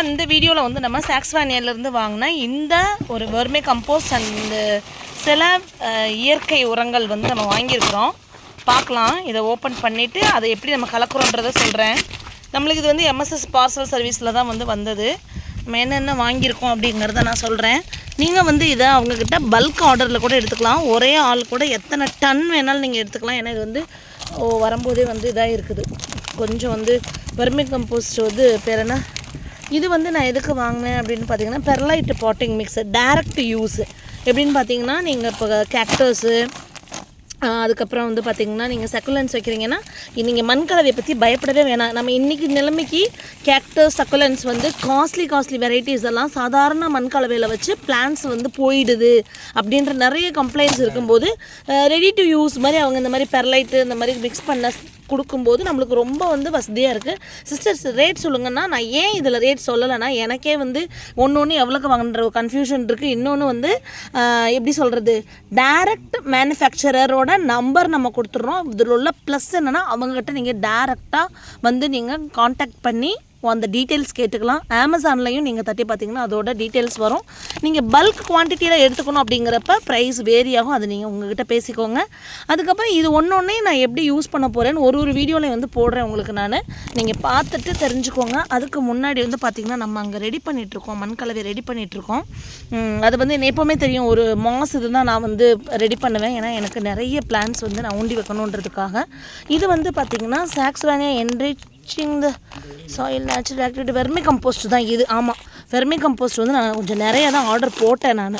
ஆனால் இந்த வீடியோவில் வந்து நம்ம சாக்ஸ்வானியிலேருந்து வாங்கின இந்த ஒரு வெர்மே கம்போஸ்ட் அண்ட் சில இயற்கை உரங்கள் வந்து நம்ம வாங்கியிருக்கிறோம். பார்க்கலாம். இதை ஓப்பன் பண்ணிவிட்டு அதை எப்படி நம்ம கலக்குறோன்றதை சொல்கிறேன் நம்மளுக்கு இது வந்து எம்எஸ்எஸ் பார்சல் சர்வீஸில் தான் வந்து வந்தது. நம்ம என்னென்ன வாங்கியிருக்கோம் அப்படிங்கிறத நான் சொல்கிறேன் நீங்கள் வந்து இதை அவங்கக்கிட்ட பல்க் ஆர்டரில் கூட எடுத்துக்கலாம். ஒரே ஆள் கூட எத்தனை டன் வேணாலும் நீங்கள் எடுத்துக்கலாம். ஏன்னா இது வந்து ஓ வரும்போதே வந்து இதாக இருக்குது கொஞ்சம் வந்து வறுமை கம்போஸ்ட் வந்து பேர் என்ன? இது வந்து நான் எதுக்கு வாங்கினேன் அப்படின்னு பார்த்தீங்கன்னா perlite potting mixture direct use எப்படின்னு பார்த்தீங்கன்னா நீங்கள் இப்போ கேக்டர்ஸு அதுக்கப்புறம் வந்து பார்த்திங்கன்னா நீங்கள் சக்குலன்ஸ் வைக்கிறீங்கன்னா நீங்கள் மண்கலவையை பற்றி பயப்படவே வேணாம். நம்ம இன்றைக்கி நிலைமைக்கு கேக்டர்ஸ் சக்குலன்ஸ் வந்து காஸ்ட்லி காஸ்ட்லி வெரைட்டிஸ் எல்லாம் சாதாரண மண்கலவையில் வச்சு பிளான்ஸ் வந்து போயிடுது அப்படின்ற நிறைய கம்ப்ளைண்ட்ஸ் இருக்கும்போது ரெடி டு யூஸ் மாதிரி அவங்க இந்த மாதிரி பெர்லைட்டு இந்த மாதிரி மிக்ஸ் பண்ண கொடுக்கும்போது நம்மளுக்கு ரொம்ப வந்து வசதியாக இருக்குது சிஸ்டர்ஸ் ரேட் சொல்லுங்கன்னா நான் ஏன் இதில் ரேட் சொல்லலைன்னா எனக்கே வந்து ஒன்று ஒன்று எவ்வளோக்கு வாங்குன்ற ஒரு கன்ஃபியூஷன் இருக்குது இன்னொன்று வந்து எப்படி சொல்கிறது டேரக்ட் மேனுஃபேக்சரரோட நம்பர் நம்ம கொடுத்துட்றோம். இதில் உள்ள ப்ளஸ் என்னென்னா அவங்ககிட்ட நீங்கள் டேரெக்டாக வந்து நீங்கள் காண்டாக்ட் பண்ணி அந்த டீட்டெயில்ஸ் கேட்டுக்கலாம். அமேசான்லையும் நீங்கள் தட்டி பார்த்தீங்கன்னா அதோட டீட்டெயில்ஸ் வரும். நீங்கள் பல்க் குவான்டிட்டியில் எடுத்துக்கணும் அப்படிங்கிறப்ப ப்ரைஸ் வேரி ஆகும். அது நீங்கள் உங்ககிட்ட பேசிக்கோங்க. அதுக்கப்புறம் இது ஒன்று ஒன்றே நான் எப்படி யூஸ் பண்ண போகிறேன்னு ஒரு ஒரு வீடியோவில் வந்து போடுறேன் உங்களுக்கு நான். நீங்கள் பார்த்துட்டு தெரிஞ்சுக்கோங்க. அதுக்கு முன்னாடி வந்து பார்த்திங்கன்னா நம்ம அங்கே ரெடி பண்ணிகிட்ருக்கோம் மண்கலவை ரெடி பண்ணிகிட்ருக்கோம் அது வந்து என்ன எப்போவுமே தெரியும். ஒரு மாஸ் இதுதான் நான் வந்து ரெடி பண்ணுவேன். ஏன்னா எனக்கு நிறைய பிளான்ஸ் வந்து நான் ஊண்டி வைக்கணுன்றதுக்காக. இது வந்து பார்த்திங்கன்னா சாக்ஸ்வானியா enrich touching the soil natural activity vermicompost தான் இது. ஆமாம் வெர்மி கம்போஸ்ட் வந்து நான் கொஞ்சம் நிறைய தான் ஆர்டர் போட்டேன் நான்.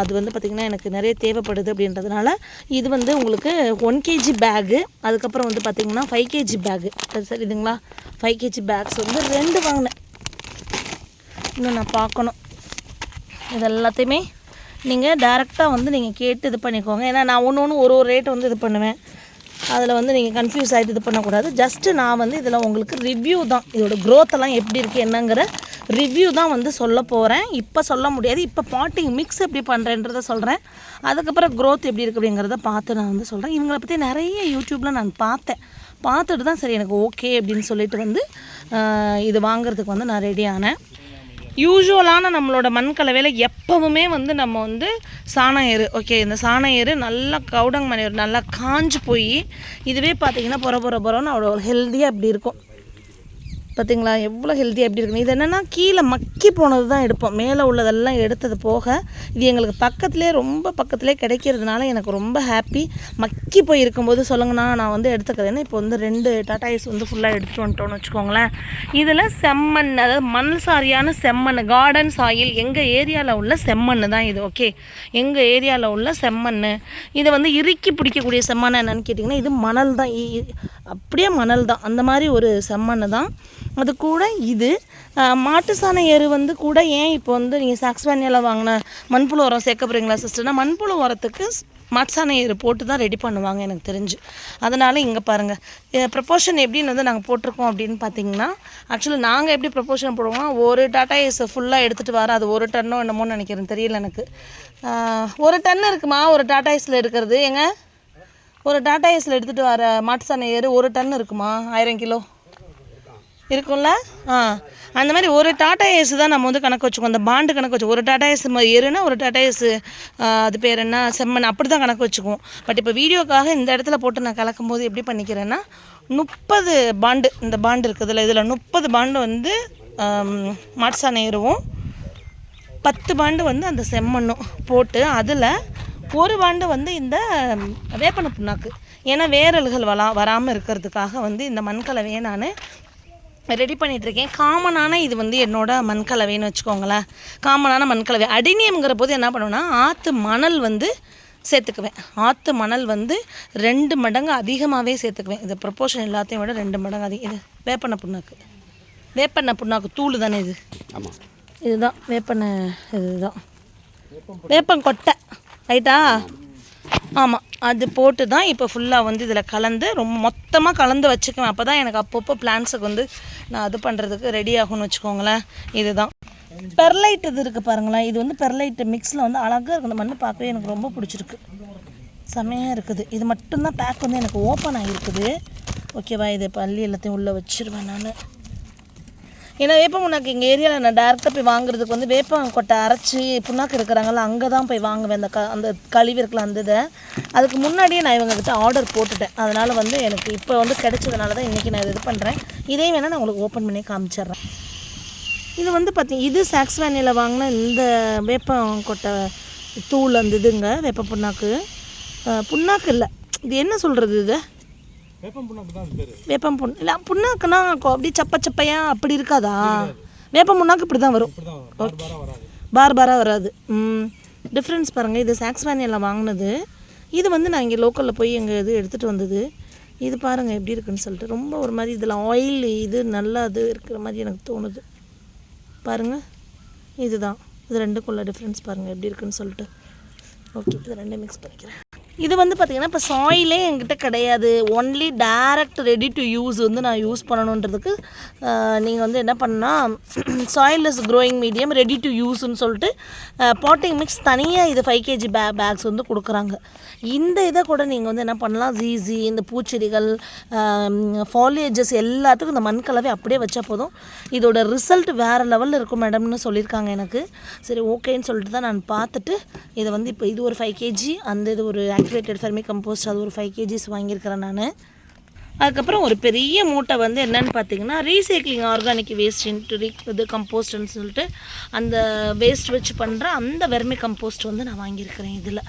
அது வந்து பார்த்திங்கன்னா எனக்கு நிறைய தேவைப்படுது அப்படின்றதுனால இது வந்து உங்களுக்கு ஒன் கேஜி பேகு அதுக்கப்புறம் வந்து பார்த்திங்கன்னா ஃபைவ் கேஜி பேகு சரி இதுங்களா? ஃபைவ் கேஜி பேக்ஸ் வந்து ரெண்டு வாங்கினேன். இன்னும் நான் பார்க்கணும். இது எல்லாத்தையுமே நீங்கள் டேரெக்டாக வந்து நீங்கள் கேட்டு இது பண்ணிக்கோங்க. ஏன்னா நான் ஒன்று ஒன்று ஒரு ஒரு ரேட் வந்து இது பண்ணுவேன். அதில் வந்து நீங்கள் கன்ஃபியூஸ் ஆகிட்டு இது பண்ணக்கூடாது. ஜஸ்ட்டு நான் வந்து இதில் உங்களுக்கு ரிவ்யூ தான். இதோட க்ரோத்தெல்லாம் எப்படி இருக்குது என்னங்கிற ரிவ்யூ தான் வந்து சொல்ல போகிறேன் இப்போ சொல்ல முடியாது. இப்போ பாட்டிங் மிக்ஸ் எப்படி பண்ணுறேன்றத சொல்கிறேன் அதுக்கப்புறம் க்ரோத் எப்படி இருக்குது அப்படிங்கிறத பார்த்து நான் வந்து சொல்கிறேன் இவங்களை பற்றி நிறைய யூடியூப்பில் நான் பார்த்தேன். பார்த்துட்டு தான் சரி எனக்கு ஓகே அப்படின்னு சொல்லிட்டு வந்து இது வாங்குறதுக்கு வந்து நான் ரெடி ஆனேன். யூஸ்வலான நம்மளோட மண் கலவையில் எப்போவுமே வந்து நம்ம வந்து சாண ஏறு. ஓகே இந்த சாண ஏறு நல்லா கவுடங் மணி நல்லா காஞ்சு போய் இதுவே பார்த்திங்கன்னா புற புற புறன்னு அவ்வளோ ஹெல்த்தியாக இப்படி இருக்கும். பார்த்தீங்களா எவ்வளோ ஹெல்த்தியாக எப்படி இருக்குன்னு இது என்னென்னா கீழே மக்கி போனது தான் எடுப்போம். மேலே உள்ளதெல்லாம் எடுத்தது போக இது எங்களுக்கு பக்கத்துலேயே ரொம்ப பக்கத்துலேயே கிடைக்கிறதுனால எனக்கு ரொம்ப ஹாப்பி மக்கி போய் இருக்கும்போது சொல்லுங்கண்ணா நான் வந்து எடுத்துக்கிறேன். இப்போ வந்து ரெண்டு டாடா ஐஸ் வந்து ஃபுல்லாக எடுத்துகிட்டு வந்துட்டோம்னு வச்சுக்கோங்களேன். இதில் செம்மண் அதாவது மண் சாரியான செம்மண் கார்டன் சாயில் எங்கள் ஏரியாவில் உள்ள செம்மண் தான் இது ஓகே எங்கள் ஏரியாவில் உள்ள செம்மண் இதை வந்து இறுக்கி பிடிக்கக்கூடிய செம்மண் என்னன்னு கேட்டிங்கன்னா இது மணல் தான். இ- அப்படியே மணல் தான். அந்த மாதிரி ஒரு செம்மண் தான். அது கூட இது மாட்டு சாண எரு வந்து கூட ஏன் இப்போ வந்து நீங்கள் சாக்ஸ்வானியாவில் வாங்கின மண்புழு உரம் சேர்க்க போகிறீங்களா சிஸ்டர்னா மண்புழு உரத்துக்கு ஸ்- மாட்டு எரு போட்டு தான் ரெடி பண்ணுவாங்க எனக்கு தெரிஞ்சு. அதனால் இங்கே பாருங்கள் ப்ரப்போர்ஷன் எப்படின்னு வந்து நாங்கள் போட்டிருக்கோம் அப்படின்னு பார்த்தீங்கன்னா ஆக்சுவலி நாங்கள் எப்படி ப்ரப்போர்ஷன் போடுவோம்னா ஒரு டாட்டா ஏஸ் ஃபுல்லாக எடுத்துகிட்டு வர அது ஒரு டன்னோ என்னமோன்னு நினைக்கிறேன் தெரியல எனக்கு. ஒரு டன் இருக்குமா ஒரு டாட்டா ஏஸில் எடுக்கிறது? ஏங்க? ஒரு டாட்டா ஏஸில் எடுத்துகிட்டு வர மாட்டு சாண ஏறு ஒரு டன் இருக்குமா ஆயிரம் கிலோ? இருக்கும்ல? ஆ. அந்த மாதிரி ஒரு டாடா ஏஸ் தான் நம்ம வந்து கணக்கு வச்சுக்கோம். அந்த பாண்டு கணக்கு வச்சுக்கோ ஒரு டாடா ஏஸ் எருனா ஒரு டாடா ஏஸ் அது பேர் என்ன? செம்மன் அப்படி தான் கணக்கு வச்சுக்குவோம். பட் இப்போ வீடியோக்காக இந்த இடத்துல போட்டு நான் கலக்கும் போது எப்படி பண்ணிக்கிறேன்னா முப்பது பாண்டு இந்த பாண்டு இருக்குதுல்ல இதில் முப்பது பாண்டு வந்து மாட்சான ஏறுவோம். பத்து பாண்டு வந்து அந்த செம்மண்ணும் போட்டு அதில் ஒரு பாண்டு வந்து இந்த வேப்பன புண்ணாக்கு. ஏன்னா வேரல்கள் வரா வராமல் இருக்கிறதுக்காக வந்து இந்த மண்கலவையை நான் ரெடி பண்ணிகிட்ருக்கேன் காமனான இது வந்து என்னோட மண்கலவைன்னு வச்சுக்கோங்களேன். காமனான மண்கலவை. அடினியம்ங்கிற போது என்ன பண்ணுவேன்னா ஆற்று மணல் வந்து சேர்த்துக்குவேன். ஆற்று மணல் வந்து ரெண்டு மடங்கு அதிகமாகவே சேர்த்துக்குவேன். இது ப்ரொப்போர்ஷன் எல்லாத்தையும் விட ரெண்டு மடங்கு அதிகம். இது வேப்பெண்ணெய் புண்ணாக்கு. வேப்பெண்ணெய் புண்ணாக்கு தூள் தானே இது? இதுதான். வேப்பெண்ணெய் இதுதான். வேப்பங்கொட்டை ரைட்டா ஆமாம் அது போட்டு தான் இப்போ ஃபுல்லாக வந்து இதில் கலந்து ரொம்ப மொத்தமாக கலந்து வச்சுக்குவேன். அப்போ தான் எனக்கு அப்பப்போ பிளான்ஸுக்கு வந்து நான் அது பண்ணுறதுக்கு ரெடி ஆகும்னு வச்சுக்கோங்களேன். இதுதான். பெர்லைட் இது இருக்குது பாருங்களேன். இது வந்து பெர்லைட் மிக்ஸில் வந்து அழகாக இருக்குது இந்த மண்ணு பார்க்கவே எனக்கு ரொம்ப பிடிச்சிருக்கு. செமையாக இருக்குது. இது மட்டும்தான் பேக் வந்து எனக்கு ஓப்பன் ஆகிருக்குது ஓகேவா இது பள்ளி எல்லாத்தையும் உள்ளே வச்சுருவேன் நான். ஏன்னா வேப்பங்குண்ணாக்கு எங்கள் ஏரியாவில் நான் டேரெக்டாக போய் வாங்குறதுக்கு வந்து வேப்பம் கொட்டை அரைச்சி புண்ணாக்கு இருக்கிறாங்கல்ல அங்கே தான் போய் வாங்குவேன். அந்த க அந்த கழிவு இருக்கலாம் அந்த இதை. அதுக்கு முன்னாடியே நான் இவங்ககிட்ட ஆர்டர் போட்டுட்டேன். அதனால் வந்து எனக்கு இப்போ வந்து கிடைச்சதுனால தான் இன்றைக்கி நான் இது பண்ணுறேன் இதே வேணால் நான் உங்களுக்கு ஓப்பன் பண்ணி காமிச்சிடுறேன். இது வந்து பார்த்திங்க இது சாக்ஸ் வேனியில் வாங்கின இந்த வேப்பம் கொட்டை தூள் அந்த இதுங்க வேப்ப புண்ணாக்கு. புண்ணாக்கு இல்லை. இது என்ன சொல்கிறது இது? வேப்பம் புண்ணாக்கு தான் அது பேர். வேப்பம் புண் இல்லை புண்ணாக்குனா கொ- அப்படியே சப்ப சப்பையா அப்படி இருக்காதா? வேப்ப புண்ணாக்கு இப்படி தான் வரும். பார் பாராக வராது. ம். டிஃப்ரென்ஸ் பாருங்கள் இது சாக்ஸ் வேனியில் வாங்கினது. இது வந்து நான் இங்கே லோக்கலில் போய் எங்கள் இது எடுத்துகிட்டு வந்தது. இது பாருங்கள் எப்படி இருக்குன்னு சொல்லிட்டு. ரொம்ப ஒரு மாதிரி இதில் ஆயில் இது நல்லா இது இருக்கிற மாதிரி எனக்கு தோணுது. பாருங்கள் இதுதான். இது ரெண்டுக்குள்ள டிஃப்ரென்ஸ் பாருங்கள் எப்படி இருக்குன்னு சொல்லிட்டு. ஓகே இது ரெண்டும் மிக்ஸ் பண்ணிக்கிறேன். இது வந்து பார்த்திங்கன்னா இப்போ சாயிலே என்கிட்ட கிடையாது. Only direct ready to use வந்து நான் யூஸ் பண்ணணுன்றதுக்கு நீங்கள் வந்து என்ன பண்ணால் soilless growing medium ready to யூஸ்ன்னு சொல்லிட்டு பாட்டிங் மிக்ஸ் தனியாக இது ஃபைவ் கேஜி பே பேக்ஸ் வந்து கொடுக்குறாங்க. இந்த இதை கூட நீங்கள் வந்து என்ன பண்ணலாம் ஜீசி இந்த பூச்செடிகள் ஃபாலியேஜஸ் எல்லாத்துக்கும் இந்த மண் கலவை அப்படியே வச்சா போதும். இதோட ரிசல்ட் வேறு லெவலில் இருக்கும் மேடம்னு சொல்லியிருக்காங்க எனக்கு. சரி ஓகேன்னு சொல்லிட்டு தான் நான் பார்த்துட்டு இதை வந்து இப்போ இது ஒரு ஃபைவ் கேஜி அந்த இது ஒரு ஆக்டிவேட்டட் ஃபர்மி கம்போஸ்ட் அது ஒரு ஃபைவ் கேஜிஸ் வாங்கியிருக்கிறேன் நான். அதுக்கப்புறம் ஒரு பெரிய மூட்டை வந்து என்னென்னு பார்த்தீங்கன்னா ரீசைக்ளிங் ஆர்கானிக் வேஸ்ட் இன்ட்டு ரீ இது கம்போஸ்ட்னு சொல்லிட்டு அந்த வேஸ்ட் வச்சு பண்ணுற அந்த வெர்மி கம்போஸ்ட் வந்து நான் வாங்கியிருக்கிறேன் இதில்.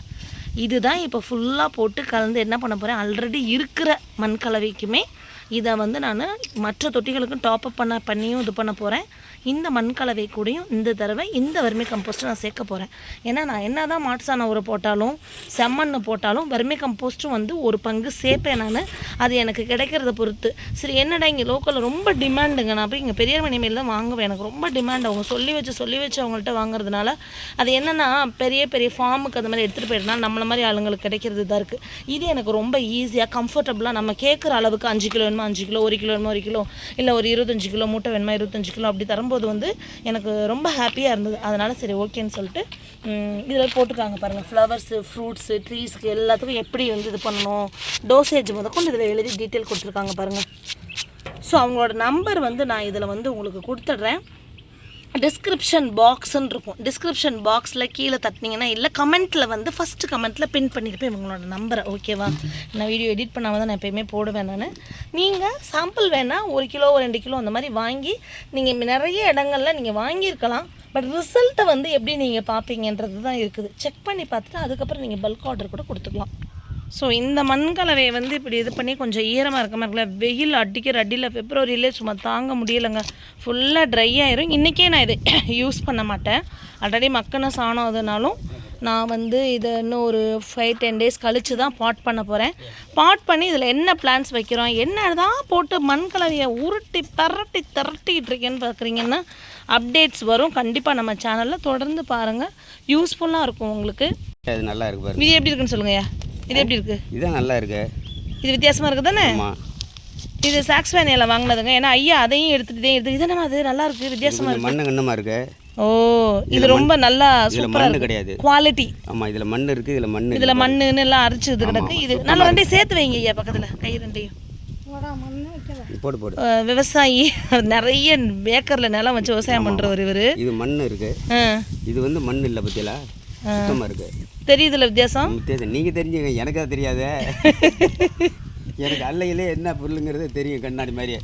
இதுதான் இப்போ ஃபுல்லாக போட்டு கலந்து என்ன பண்ண போகிறேன் ஆல்ரெடி இருக்கிற மண் கலவைக்குமே இதை வந்து நான் மற்ற தொட்டிகளுக்கும் டாப்அப் பண்ண பண்ணியும் இது பண்ண போகிறேன் இந்த மண் கலவை கூடயும் இந்த தடவை இந்த வறுமை கம்போஸ்ட்டை நான் சேர்க்க போகிறேன் ஏன்னா நான் என்ன தான் மாட்டுசாண உரம் போட்டாலும் செம்மண் போட்டாலும் வறுமை கம்போஸ்ட்டும் வந்து ஒரு பங்கு சேர்ப்பேன் நான். அது எனக்கு கிடைக்கிறத பொறுத்து. சரி என்னடா இங்கே லோக்கலில் ரொம்ப டிமாண்டுங்க நான் போய் இங்கே பெரிய மணிமேல் தான் வாங்குவேன். எனக்கு ரொம்ப டிமாண்ட் அவங்க சொல்லி வச்சு சொல்லி வச்சு அவங்கள்ட்ட வாங்குறதுனால அது என்னென்னா பெரிய பெரிய ஃபார்முக்கு அந்த மாதிரி எடுத்துகிட்டு போயிட்டனா நம்மளை மாதிரி ஆளுங்களுக்கு கிடைக்கிறது தான் இருக்குது இது எனக்கு ரொம்ப ஈஸியாக கம்ஃபர்டபுளாக நம்ம கேட்குற அளவுக்கு அஞ்சு கிலோ வேணுமா அஞ்சு கிலோ ஒரு கிலோ வேணுமா ஒரு கிலோ இல்லை ஒரு இருபத்தஞ்சு கிலோ மூட்டை வேணுமா இருபத்தஞ்சு கிலோ அப்படி வரும்போது வந்து எனக்கு ரொம்ப ஹாப்பியாக இருந்தது. அதனால் சரி ஓகேன்னு சொல்லிட்டு இதில் போட்டுக்காங்க பாருங்கள் ஃப்ளவர்ஸு ஃப்ரூட்ஸு ட்ரீஸ்க்கு எல்லாத்துக்கும் எப்படி வந்து இது பண்ணணும் டோசேஜ் முதற்கொண்டு இதில் எழுதி டீட்டெயில் கொடுத்துருக்காங்க பாருங்கள் ஸோ அவங்களோட நம்பர் வந்து நான் இதில் வந்து உங்களுக்கு கொடுத்துட்றேன். டிஸ்கிரிப்ஷன் பாக்ஸ்ன்னு இருக்கும். டிஸ்கிரிப்ஷன் பாக்ஸில் கீழே தட்டினீங்கன்னா இல்லை கமெண்ட்டில் வந்து ஃபஸ்ட்டு கமெண்ட்டில் பின் பண்ணியிருப்பேன் இவங்களோட நம்பரை ஓகேவா நான் வீடியோ எடிட் பண்ணாமல் தான் நான் எப்பயுமே போடுவேன் நான். நீங்கள் சாம்பிள் வேணால் ஒரு கிலோ ரெண்டு கிலோ அந்த மாதிரி வாங்கி நீங்கள் நிறைய இடங்கள்ல நீங்கள் வாங்கியிருக்கலாம். பட் ரிசல்ட்டை வந்து எப்படி நீங்கள் பார்ப்பீங்கன்றது தான் இருக்குது. செக் பண்ணி பார்த்துட்டு அதுக்கப்புறம் நீங்கள் பல்க் ஆர்டர் கூட கொடுத்துக்கலாம். ஸோ இந்த மண்கலவையை வந்து இப்படி இது பண்ணி கொஞ்சம் ஈரமாக இருக்க மாதிரி இருக்குல்ல வெயில் அடிக்கிற அடியில் பிப்ரவரியிலே சும்மா தாங்க முடியலைங்க. ஃபுல்லாக ட்ரை ஆயிரும். இன்றைக்கே நான் இது யூஸ் பண்ண மாட்டேன். ஆல்ரெடி மக்கின சாணம் அதுனாலும் நான் வந்து இதை இன்னும் ஒரு ஃபைவ் டென் டேஸ் கழித்து தான் பாட் பண்ண போகிறேன் பாட் பண்ணி இதில் என்ன பிளான்ஸ் வைக்கிறோம் என்ன தான் போட்டு மண் கலவையை உருட்டி பரட்டி திரட்டிக்கிட்டு இருக்கேன்னு பார்க்குறீங்கன்னா அப்டேட்ஸ் வரும். கண்டிப்பாக நம்ம சேனலில் தொடர்ந்து பாருங்கள் யூஸ்ஃபுல்லாக இருக்கும் உங்களுக்கு. அது நல்லா இருக்கு பாருங்க. இது எப்படி இருக்குன்னு சொல்லுங்கய்யா இது எப்படி இருக்குது இதான் நல்லா இருக்கு. இது வித்தியாசமாக இருக்குது தானே? ஆமாம் இது சாக்ஸ் வேனியில் வாங்கினதுங்க. ஏன்னா ஐயா அதையும் எடுத்துட்டு இதையும் எடுத்து இது நம்ம அது? நல்லா இருக்கு. வித்தியாசமாக கொஞ்சம் மண்ணு கண்ணமாக இருக்கு? ஓ இது ரொம்ப நல்லா சூப்பராக மண்ணு இருக்கு. கிடையாது. குவாலிட்டி ஆமாம் இதில் மண் இருக்கு இதில் மண் இதில் மண்ணுன்னு எல்லாம் அரைச்சு இது கிடக்கு. இது நல்லா ரெண்டையும் சேர்த்து வைங்க ஐயா பக்கத்தில். கை ரெண்டையும். போடு போடு. விவசாயி நிறைய ஏக்கரில் நிலம் வச்சு விவசாயம் பண்ணுறவர் இவர். இது மண் இருக்கு. இது வந்து மண் இல்லை பத்தியலா? சுத்தமாக இருக்கு. தெரியுதுல வித்தியாசம்? தெரியுது. நீங்கள் தெரிஞ்சுங்க எனக்கு அது தெரியாதே. எனக்கு அல்லையிலே என்ன பொருளுங்கிறது தெரியும் கண்ணாடி மாதிரியே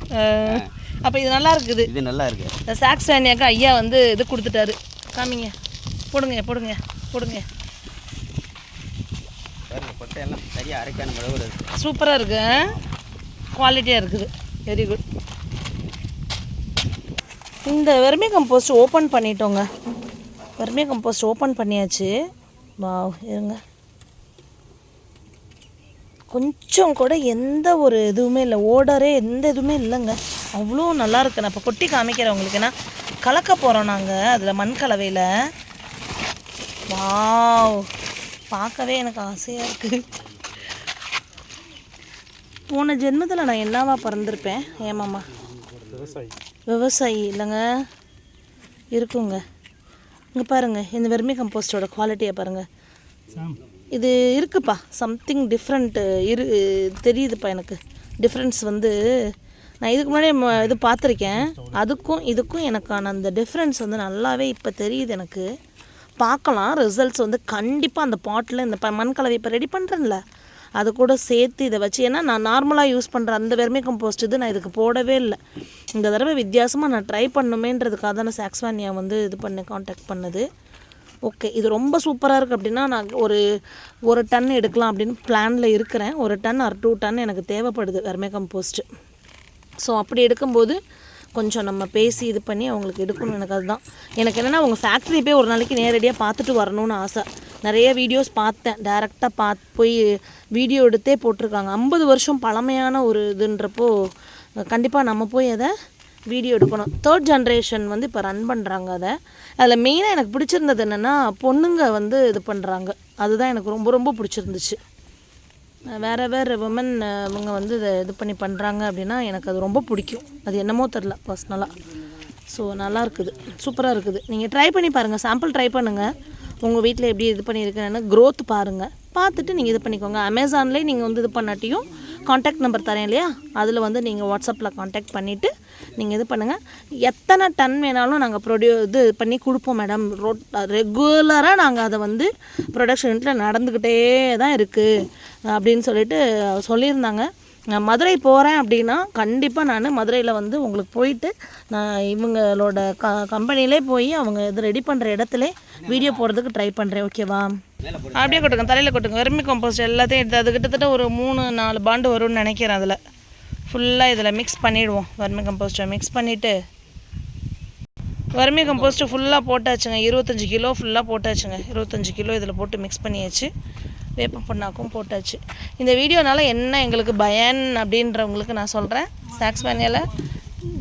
அப்போ இது நல்லா இருக்குது. இது நல்லா இருக்கு. இந்த சாக்ஸ் வேனியாக்கா ஐயா வந்து இது கொடுத்துட்டாரு. காமிங்க. போடுங்க போடுங்க போடுங்க. கொட்டையெல்லாம் சரியாக அரைக்கான அளவு சூப்பராக இருக்கு குவாலிட்டியாக இருக்குது. வெரி குட் இந்த வெர்மி கம்போஸ்ட் ஓப்பன் பண்ணிட்டோங்க. வெர்மி கம்போஸ்ட் ஓப்பன் பண்ணியாச்சு. வா இருங்க. கொஞ்சம் கூட எந்த ஒரு இதுவுமே இல்லை. ஓடரே எந்த இதுவுமே இல்லைங்க. அவ்வளோ நல்லா இருக்கு. நான் இப்போ கொட்டி காமிக்கிறேன் உங்களுக்கு. ஏன்னா கலக்க போகிறோம் நாங்கள் அதில் மண் கலவையில். வாவ் பார்க்கவே எனக்கு ஆசையாக இருக்குது போன ஜென்மத்தில் நான் என்னவா பிறந்திருப்பேன்? ஏமாம்மா விவசாயி. விவசாயி இல்லைங்க. இருக்குங்க. இங்கே பாருங்கள் இந்த வெர்மி கம்போஸ்டோட குவாலிட்டியை பாருங்கள் இது இருக்குப்பா சம்திங் டிஃப்ரெண்ட்டு இரு தெரியுதுப்பா எனக்கு. டிஃப்ரென்ஸ் வந்து நான் இதுக்கு முன்னாடி ம- இது பார்த்துருக்கேன். அதுக்கும் இதுக்கும் எனக்கான அந்த டிஃப்ரென்ஸ் வந்து நல்லாவே இப்போ தெரியுது எனக்கு. பார்க்கலாம் ரிசல்ட்ஸ் வந்து கண்டிப்பாக அந்த பாட்டில் இந்த ப- மண் கலவை இப்போ ரெடி பண்ணுறேன்ல அது கூட சேர்த்து இதை வச்சு ஏன்னா நான் நார்மலாக யூஸ் பண்ணுற அந்த வெர்மி கம்போஸ்ட் இது நான் இதுக்கு போடவே இல்லை. இந்த தடவை வித்தியாசமாக நான் ட்ரை பண்ணுமேன்றதுக்காக தான் நான் சாக்ஸ்வானியா வந்து இது பண்ண காண்டாக்ட் பண்ணது. ஓகே இது ரொம்ப சூப்பராக இருக்குது அப்படின்னா நான் ஒரு ஒரு டன் எடுக்கலாம் அப்படின்னு பிளானில் இருக்கிறேன். ஒரு டன் ஆர் டூ டன் எனக்கு தேவைப்படுது வெர்மே கம்போஸ்ட்டு ஸோ அப்படி எடுக்கும்போது கொஞ்சம் நம்ம பேசி இது பண்ணி அவங்களுக்கு எடுக்கணும் எனக்கு அதுதான். எனக்கு என்னென்னா அவங்க ஃபேக்ட்ரி போய் ஒரு நாளைக்கு நேரடியாக பார்த்துட்டு வரணும்னு ஆசை. நிறைய வீடியோஸ் பார்த்தேன். டேரெக்டாக பார்த்து போய் வீடியோ எடுத்தே போட்டிருக்காங்க. ஐம்பது வருஷம் பழமையான ஒரு இதுன்றப்போ கண்டிப்பாக நம்ம போய் அதை வீடியோ எடுக்கணும். தேர்ட் ஜென்ரேஷன் வந்து இப்போ ரன் பண்ணுறாங்க அதை. அதில் மெயினாக எனக்கு பிடிச்சிருந்தது என்னென்னா பொண்ணுங்க வந்து இது பண்ணுறாங்க அதுதான் எனக்கு ரொம்ப ரொம்ப பிடிச்சிருந்துச்சு. வேறு வேறு உமன் இவங்க வந்து இதை இது பண்ணி பண்ணுறாங்க அப்படின்னா எனக்கு அது ரொம்ப பிடிக்கும். அது என்னமோ தெரில பர்சனலாக ஸோ நல்லா இருக்குது. சூப்பராக இருக்குது. நீங்கள் ட்ரை பண்ணி பாருங்கள் சாம்பிள் ட்ரை பண்ணுங்கள் உங்கள் வீட்டில் எப்படி இது பண்ணியிருக்கேன்னு க்ரோத் பாருங்கள் பார்த்துட்டு நீங்கள் இது பண்ணிக்கோங்க. அமேசான்லேயே நீங்கள் வந்து இது பண்ணாட்டியும் காண்டாக்ட் நம்பர் தரேன் இல்லையா? அதில் வந்து நீங்கள் வாட்ஸ்அப்பில் காண்டாக்ட் பண்ணிவிட்டு நீங்கள் இது பண்ணுங்கள் எத்தனை டன் வேணாலும் நாங்கள் ப்ரொடியூ இது பண்ணி கொடுப்போம் மேடம் ரோட் ரெகுலராக நாங்கள் அதை வந்து ப்ரொடக்ஷன் நடந்துக்கிட்டே தான் இருக்குது அப்படின்னு சொல்லிட்டு சொல்லியிருந்தாங்க. நான் மதுரை போகிறேன் அப்படின்னா கண்டிப்பாக நான் மதுரையில் வந்து உங்களுக்கு போயிட்டு நான் இவங்களோட க கம்பெனிலே போய் அவங்க இது ரெடி பண்ணுற இடத்துல வீடியோ போடுறதுக்கு ட்ரை பண்ணுறேன் ஓகேவா அப்படியே கொட்டுங்க தலையில் கொட்டுங்க. வெர்மி கம்போஸ்ட் எல்லாத்தையும் எடுத்து அது கிட்டத்தட்ட ஒரு மூணு நாலு பாண்டு வரும்னு நினைக்கிறேன் அதில். ஃபுல்லாக இதில் மிக்ஸ் பண்ணிவிடுவோம் வெர்மி கம்போஸ்ட்டை மிக்ஸ் பண்ணிவிட்டு வறுமை கம்போஸ்ட்டு ஃபுல்லாக போட்டாச்சுங்க இருபத்தஞ்சி கிலோ ஃபுல்லாக போட்டாச்சுங்க. இருபத்தஞ்சி கிலோ இதில் போட்டு மிக்ஸ் பண்ணியாச்சு. வேப்ப புண்ணாக்கும் போட்டாச்சு. இந்த வீடியோனால என்ன எங்களுக்கு பயன் அப்படின்றவங்களுக்கு நான் சொல்கிறேன் சாக்ஸ் மேனியில்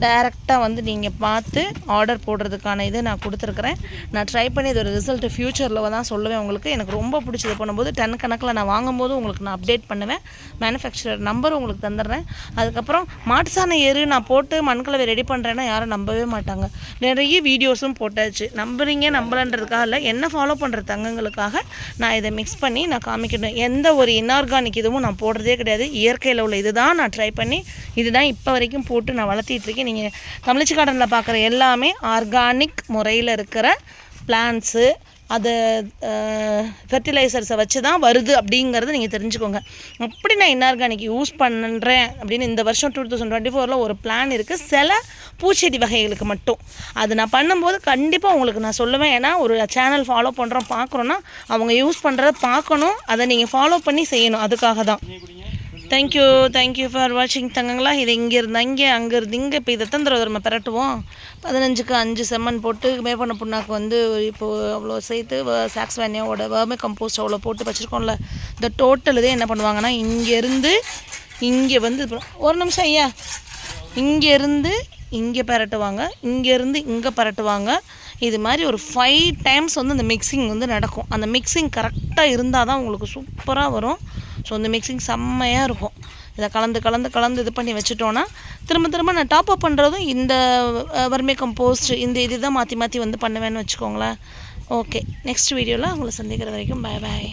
டைரெக்டாக வந்து நீங்கள் பார்த்து ஆர்டர் போடுறதுக்கான இது நான் கொடுத்துருக்குறேன். நான் ட்ரை பண்ணி இதோட ரிசல்ட் ஃப்யூச்சரில் தான் சொல்லுவேன் உங்களுக்கு. எனக்கு ரொம்ப பிடிச்சது. பண்ணும்போது டன் கணக்கில் நான் வாங்கும்போது உங்களுக்கு நான் அப்டேட் பண்ணுவேன். மேனுஃபேக்சரர் நம்பர் உங்களுக்கு தந்துடுறேன். அதுக்கப்புறம் மாட்டுசாண எரு நான் போட்டு மண்கலவை ரெடி பண்ணுறேன்னா யாரும் நம்பவே மாட்டாங்க. நிறைய வீடியோஸும் போட்டாச்சு. நம்புறீங்க நம்பலன்றதுக்காக இல்லை. என்ன ஃபாலோ பண்ணுற தங்கங்களுக்காக நான் இதை மிக்ஸ் பண்ணி நான் காமிக்கணும். எந்த ஒரு இன்ஆர்கானிக் இதுவும் நான் போடுறதே கிடையாது. இயற்கையில் உள்ள இதுதான் நான் ட்ரை பண்ணி இதுதான் இப்போ வரைக்கும் போட்டு நான் வளர்த்திட்டு இப்போதைக்கு நீங்கள் தமிழ்ச்சி கார்டனில் பார்க்குற எல்லாமே ஆர்கானிக் முறையில் இருக்கிற பிளான்ஸு அது ஃபெர்டிலைசர்ஸை வச்சு தான் வருது அப்படிங்கிறத நீங்கள் தெரிஞ்சுக்கோங்க. அப்படி நான் இன்ஆர்கானிக் யூஸ் பண்ணுறேன் அப்படின்னு இந்த வருஷம் டூ தௌசண்ட் டுவெண்ட்டி ஃபோரில் ஒரு பிளான் இருக்குது சில பூச்செடி வகைகளுக்கு மட்டும். அது நான் பண்ணும்போது கண்டிப்பாக உங்களுக்கு நான் சொல்லுவேன். ஏன்னா ஒரு சேனல் ஃபாலோ பண்ணுறோம் பார்க்குறோன்னா அவங்க யூஸ் பண்ணுறத பார்க்கணும். அதை நீங்கள் ஃபாலோ பண்ணி செய்யணும். அதுக்காக தான் தேங்க்யூ தேங்க்யூ ஃபார் வாட்சிங் தங்கங்களா இது இங்கே இருந்து அங்கே அங்கே இருந்து இங்கே இப்போ இதை தந்துட நம்ம பெரட்டுவோம். பதினஞ்சுக்கு அஞ்சு செம்மண் போட்டு மேப்பண்ண புண்ணாக்கு வந்து இப்போது அவ்வளோ சேர்த்து சாக்ஸ் வேனியாவோட வேர்மே கம்போஸ்ட் அவ்வளோ போட்டு வச்சுருக்கோம்ல. இந்த டோட்டல் இதே என்ன பண்ணுவாங்கன்னா இங்கேருந்து இங்கே வந்து ஒரு நிமிஷம் ஐயா. இங்கேருந்து இங்கே பரட்டுவாங்க. இங்கேருந்து இங்கே பரட்டுவாங்க. இது மாதிரி ஒரு ஃபைவ் டைம்ஸ் வந்து அந்த மிக்சிங் வந்து நடக்கும். அந்த மிக்சிங் கரெக்டாக இருந்தால் தான் உங்களுக்கு சூப்பராக வரும். ஸோ இந்த மிக்சிங் செம்மையாக இருக்கும். இதை கலந்து கலந்து கலந்து இது பண்ணி வச்சுட்டோன்னா திரும்ப திரும்ப நான் டாப் அப் பண்ணுறதும் இந்த வறுமை கம்போஸ்ட் இந்த இது தான் மாற்றி மாற்றி வந்து பண்ணுவேன்னு வச்சுக்கோங்களேன். ஓகே நெக்ஸ்ட் வீடியோவில் உங்களை சந்திக்கிற வரைக்கும் பாய் பாய்